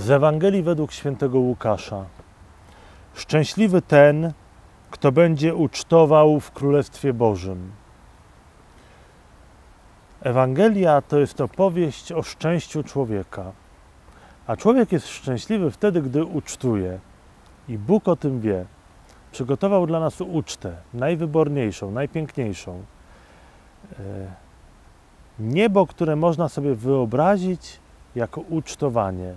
Z Ewangelii według świętego Łukasza. Szczęśliwy ten, kto będzie ucztował w Królestwie Bożym. Ewangelia to jest opowieść o szczęściu człowieka. A człowiek jest szczęśliwy wtedy, gdy ucztuje. I Bóg o tym wie. Przygotował dla nas ucztę, najwyborniejszą, najpiękniejszą. E, niebo, które można sobie wyobrazić jako ucztowanie.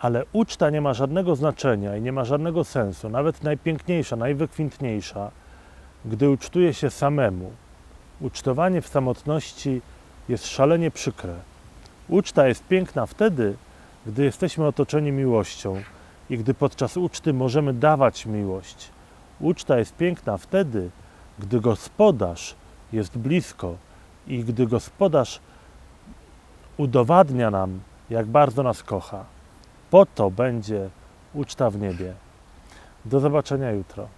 Ale uczta nie ma żadnego znaczenia i nie ma żadnego sensu, nawet najpiękniejsza, najwykwintniejsza, gdy ucztuje się samemu. Ucztowanie w samotności jest szalenie przykre. Uczta jest piękna wtedy, gdy jesteśmy otoczeni miłością i gdy podczas uczty możemy dawać miłość. Uczta jest piękna wtedy, gdy gospodarz jest blisko i gdy gospodarz udowadnia nam, jak bardzo nas kocha. Po to będzie uczta w niebie. Do zobaczenia jutro.